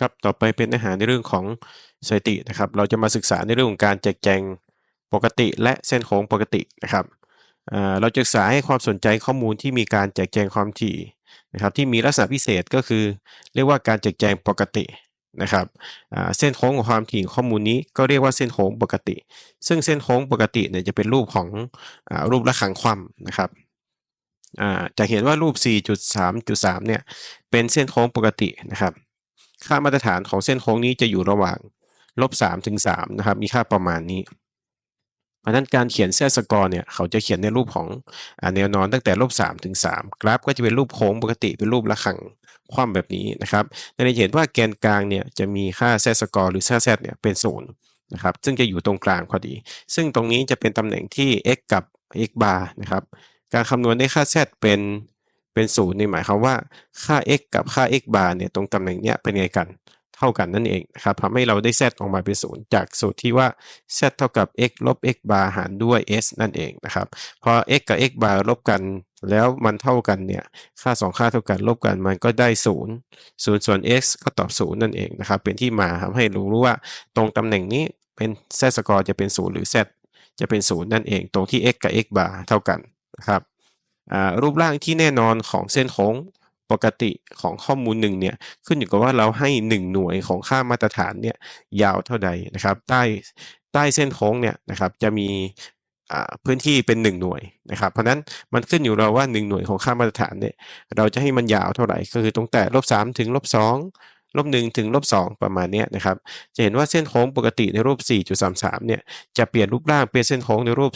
ครับต่อไปเป็นเนื้อหาในเรื่องของสถิตินะครับ เราจะมาศึกษาในเรื่องของการแจกแจงปกติ และเส้นโค้งปกตินะครับเราจะศึกษาให้ความสนใจข้อมูลที่มีการแจกแจงความถี่นะครับที่มีลักษณะพิเศษก็คือ เรียกว่าการแจกแจงปกตินะครับเส้นโค้งของความถี่ข้อมูลนี้ก็เรียกว่าเส้นโค้งปกติ ซึ่งเส้นโค้งปกติเนี่ยจะเป็นรูปของอรูประฆังคว่ำนะครับจะเห็นว่ารูป 4.3.3 เนี่ยเป็นเส้นโค้งปกตินะครับ ค่ามาตรฐานของเส้นโค้งนี้จะอยู่ระหว่างลบ3ถึง3นะครับ มีค่าประมาณนี้เพราะนั้นการเขียนเส้นสกอร์เนี่ยเขาจะเขียนในรูปของอแนวนอนตั้งแต่ลบ3ถึง3กราฟก็จะเป็นรูปโค้งปกติเป็นรูประฆังคว่ำแบบนี้นะครับเราจะเห็นว่าแกนกลางเนี่ยจะมีค่าเส้นสกอร์หรือค่า z เนี่ยเป็นศูนย์นะครับซึ่งจะอยู่ตรงกลางพอดี ซึ่งตรงนี้จะเป็นตำแหน่งที่ x กับ x bar นะครับการคำนวณได้ค่า z เป็น เป็นศูนย์นี่หมายความว่าค่า x กับค่า x bar เนี่ยตรงตำแหน่งเนี้ยเป็นไงกันเท่ากันนั่นเองนะครับทำให้เราได้ z ออกมาเป็นศูนย์จากสูตรที่ว่า z เท่ากับ x ลบ x bar หารด้วย s นั่นเองนะครับพอ x กับ x bar ลบกันแล้วมันเท่ากันเนี่ยค่า 2 ค่าเท่ากันลบกันมันก็ได้ศูนย์ศูนย์ส่วน x ก็ตอบศูนย์นั่นเองนะครับเป็นที่มาทำให้รู้รู้ว่าตรงตำแหน่งนี้เป็น z สกอร์จะเป็นศูนย์หรือ z จะเป็นศูนย์นั่นเอง ตรงที่ x กับ x bar เท่ากันนะครับ รูปร่างที่แน่นอนของเส้นโค้งปกติของข้อมูลหนึ่งเนี่ยขึ้นอยู่กับว่าเราให้ 1 หน่วยของค่ามาตรฐานเนี่ยยาวเท่าใดนะครับ ใต้ใต้เส้นโค้งเนี่ยนะครับจะมีพื้นที่เป็น 1 หน่วยนะครับ เพราะฉะนั้นมันขึ้นอยู่เราว่า 1 หน่วยของค่ามาตรฐานเนี่ยเราจะให้มันยาวเท่าไหร่ ก็คือตรงแต่ลบ3ถึงลบ2 ลบ1ถึงลบ2ประมาณนี้นะครับ จะเห็นว่าเส้นโค้งปกติในรูป 4.33 เนี่ย จะเปลี่ยนรูปร่างเป็นเส้นโค้งในรูป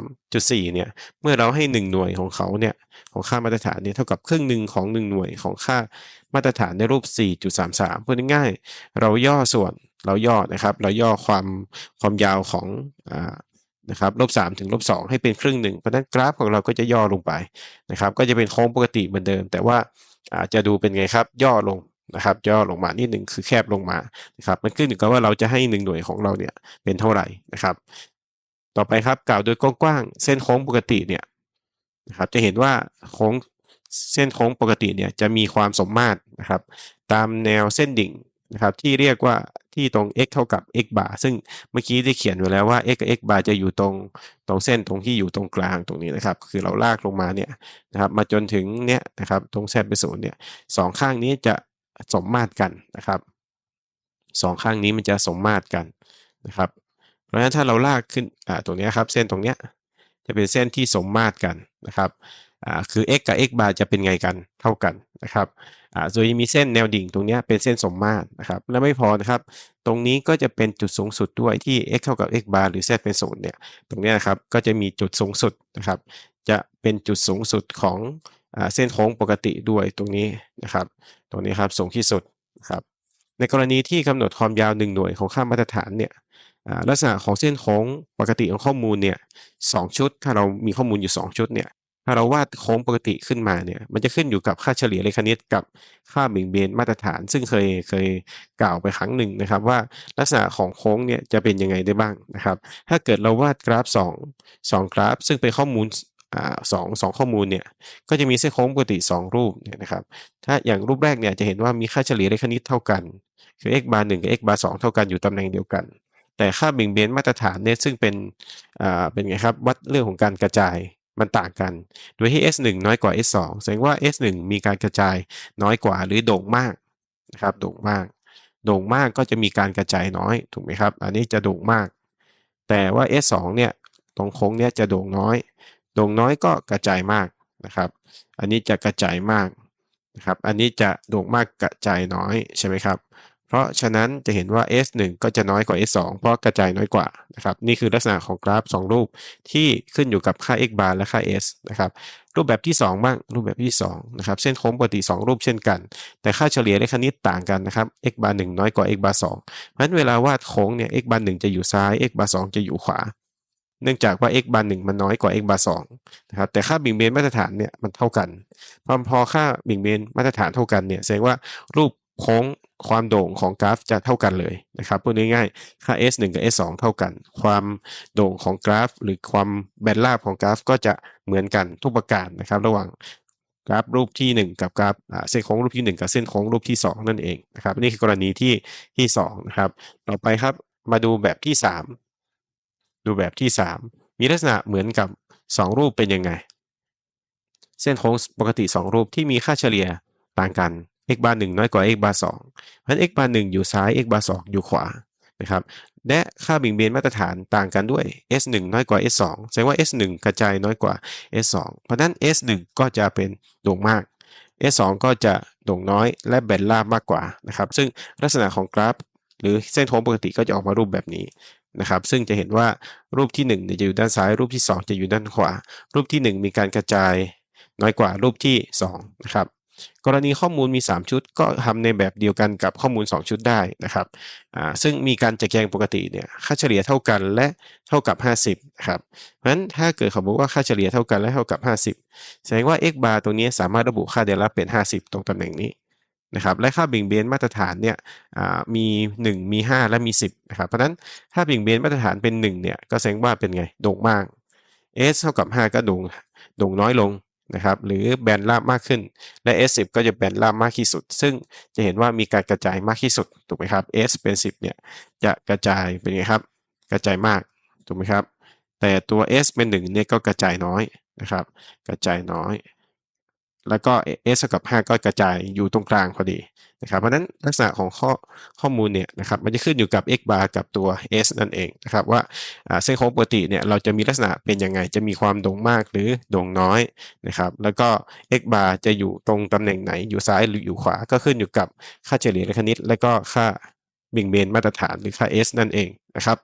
4.3.4 เนี่ย เมื่อเราให้ 1 หน่วยของเขาเนี่ย ของค่ามาตรฐานเนี่ยเท่ากับครึ่งหนึ่งของ 1 หน่วยของค่ามาตรฐานในรูป 4.33 พูดง่ายๆ เราย่อส่วน เราย่อนะครับ เราย่อความความยาวของอ่านะครับลบ3ถึงลบ2ให้เป็นครึ่งหนึ่งเพราะฉะนั้นกราฟของเราก็จะย่อลงไปนะครับ ก็จะเป็นโค้งปกติเหมือนเดิม แต่ว่าอาจจะดูเป็นไงครับ ย่อลง นะครับย่อลงมานิดหนึ่งคือแคบลงมานะครับมันขึ้นอยู่กับว่าเราจะให้หนึ่งหน่วยของเราเนี่ยเป็นเท่าไหร่นะครับ ต่อไปครับกล่าวโดยกว้างๆเส้นโค้งปกติเนี่ยนะครับจะเห็นว่าโค้งเส้นโค้งปกติเนี่ยจะมีความสมมาตรนะครับ ตามแนวเส้นดิ่งนะครับที่เรียกว่าที่ตรง x เท่ากับ x bar ซึ่งเมื่อกี้ได้เขียนไว้แล้วว่า x กับ x bar จะอยู่ตรงตรงเส้นตรงที่อยู่ตรงกลางตรงนี้นะครับ คือเราลากลงมาเนี่ยนะครับมาจนถึงเนี่ยนะครับตรงแซนเป็นศูนย์เนี่ยสองข้างนี้จะ สมมาตรกันนะครับสองข้างนี้มันจะสมมาตรกันนะครับ เพราะฉะนั้นถ้าเราลากขึ้นตรงนี้ครับเส้นตรงเนี้ยจะเป็นเส้นที่สมมาตรกันนะครับคือ x กับ x bar จะเป็นไงกันเท่ากันนะครับ อ่าโดยมีเส้นแนวดิ่งตรงนี้เป็นเส้นสมมาตรนะครับ และไม่พอนะครับ ตรงนี้ก็จะเป็นจุดสูงสุดด้วยที่ x เท่ากับ x bar หรือ z เป็นศูนย์เนี่ย ตรงนี้นะครับ ก็จะมีจุดสูงสุดนะครับ จะเป็นจุดสูงสุดของเส้นโค้งปกติด้วยตรงนี้นะครับ ตรงนี้ครับสูงที่สุดนะครับ ในกรณีที่กำหนดความยาว 1 หน่วยของค่ามาตรฐานเนี่ยลักษณะของเส้นโค้งปกติของข้อมูลเนี่ยสชุด ถ้าเรามีข้อมูลอยู่ 2 ชุดเนี่ย ถ้าเราวาดโค้งปกติขึ้นมาเนี่ย มันจะขึ้นอยู่กับค่าเฉลี่ยเลขคณิตกับค่าเบี่ยงเบนมาตรฐาน ซึ่งเคยเคยกล่าวไปครั้งหนึ่งนะครับ ว่าลักษณะของโค้งเนี่ยจะเป็นยังไงได้บ้างนะครับ ถ้าเกิดเราวาดกราฟ 2 2 กราฟ ซึ่งเป็นข้อมูลสองสองข้อมูลเนี่ยก็จะมีเส้นโค้งปกติ 2 รูปเนี่ยนะครับ ถ้าอย่างรูปแรกเนี่ยจะเห็นว่ามีค่าเฉลี่ยเลขคณิตเท่ากัน คือ x bar 1กับ x bar 2เท่ากันอยู่ตำแหน่งเดียวกัน แต่ค่าเบี่ยงเบนมาตรฐานเนี่ยซึ่งเป็นอ่าเป็นไงครับวัดเรื่องของการกระจาย มันต่างกัน โดยที่ s 1 น้อยกว่า s 2 แสดงว่า s 1 มีการกระจายน้อยกว่าหรือโด่งมากนะครับโด่งมาก โด่งมากก็จะมีการกระจายน้อยถูกไหมครับ อันนี้จะโด่งมาก แต่ว่า s 2 เนี่ยตรงโค้งเนี่ยจะโด่งน้อย โด่งน้อยก็กระจายมากนะครับ อันนี้จะกระจายมากนะครับ อันนี้จะโด่งมากกระจายน้อยใช่ไหมครับ ราะฉะนั้นจะเห็นว่า S1 ก็จะน้อยกว่า S2 เพราะกระจายน้อยกว่านะครับนี่คือลักษณะของกราฟ 2 รูปที่ขึ้นอยู่กับค่า x bar และค่า s นะครับรูปแบบที่ 2 บ้างรูปแบบที่2นะครับเส้นโค้งปกติ 2 รูปเช่นกัน แต่ค่าเฉลี่ยเลขคณิตต่างกันนะครับ x bar 1 น้อยกว่า x bar 2เพราะฉะนั้นเวลาวาดโค้งเนี่ย x bar 1 จะอยู่ซ้าย x bar 2 จะอยู่ขวา เนื่องจากว่า x bar 1มันน้อยกว่า x bar 2นะครับแต่ค่าบิ่งเบนมาตรฐานเนี่ยมันเท่ากันพอพอค่าบิ่งเบนมาตรฐานเท่ากันเนี่ยแสดงว่ารูป โค้งความโด่งของกราฟจะเท่ากันเลยนะครับพูดง่ายๆค่า s 1 กับ s 2 เท่ากัน ความโด่งของกราฟ หรือความแบนราบของกราฟ ก็จะเหมือนกันทุกประการนะครับ ระหว่างกราฟรูปที่ 1 กับกราฟเส้นโค้งรูปที่ 1 กับเส้นโค้งรูปที่ 2 นั่นเองนะครับนี่คือกรณีที่ที่2นะครับต่อไปครับมาดูแบบที่ 3 ดูแบบที่ 3 มีลักษณะเหมือนกับ 2 รูปเป็นยังไง เส้นโค้งปกติ 2 รูปที่มีค่าเฉลี่ยต่างกัน x bar 1น้อยกว่า x bar 2เพราะฉะนั้น x bar 1อยู่ซ้าย x bar 2อยู่ขวานะครับและค่าเบี่ยงเบนมาตรฐานต่างกันด้วย s 1 น้อยกว่า s 2 แสดงว่า s 1 กระจายน้อยกว่า s 2 เพราะนั้น s 1 ก็จะเป็นโด่งมาก s 2 ก็จะโด่งน้อยและแบนราบมากกว่านะครับ ซึ่งลักษณะของกราฟ หรือเส้นโค้งปกติก็จะออกมารูปแบบนี้นะครับ ซึ่งจะเห็นว่ารูปที่1เนี่ยจะอยู่ด้านซ้าย รูปที่ 2 จะอยู่ด้านขวา รูปที่ 1 มีการกระจายน้อยกว่ารูปที่2นะครับ กรณีข้อมูลมี 3 ชุดก็ทำในแบบเดียวกันกับข้อมูล 2 ชุดได้นะครับซึ่งมีการแจกแจงปกติเนี่ยค่าเฉลี่ยเท่ากันและเท่ากับ 50นะครับเพราะฉะนั้นถ้าเกิดเขาบอกว่าค่าเฉลี่ยเท่ากันและเท่ากับ 50 แสดงว่า x bar ตรงนี้สามารถระบุค่าเดลต้าเป็น 50 ตรงตำแหน่งนี้นะครับและค่าเบี่ยงเบนมาตรฐานเนี่ยอ่ามี 1 มี 5 และมี 10นะครับเพราะฉะนั้นถ้าเบี่ยงเบนมาตรฐานเป็น1เนี่ยก็แสดงว่าเป็นไงโด่งมาก s เท่ากับ 5 ก็โด่งโด่งน้อยลง นะครับหรือแบนราบมากขึ้น และ S10 ก็จะแบนราบมากที่สุด ซึ่งจะเห็นว่ามีการกระจายมากที่สุดถูกไหมครับ S เป็น 10เนี่ยจะกระจายเป็นไงครับ กระจายมากถูกไหมครับ แต่ตัว S เป็น1เนี่ยก็กระจายน้อยนะครับ กระจายน้อย แล้วก็ S เท่ากับ 5 ก็กระจายอยู่ตรงกลางพอดีนะครับ เพราะฉะนั้นลักษณะของข้อข้อมูลเนี่ยนะครับมันจะขึ้นอยู่กับ x bar กับตัว s นั่นเองนะครับว่าเส้นโค้งปกติเนี่ยเราจะมีลักษณะเป็นยังไง จะมีความโด่งมากหรือโด่งน้อยนะครับ แล้วก็ x bar จะอยู่ตรงตำแหน่งไหนอยู่ซ้ายหรืออยู่ขวา ก็ขึ้นอยู่กับค่าเฉลี่ยเลขคณิต และก็ค่าเบี่ยงเบนมาตรฐานหรือค่า s นั่นเองนะครับ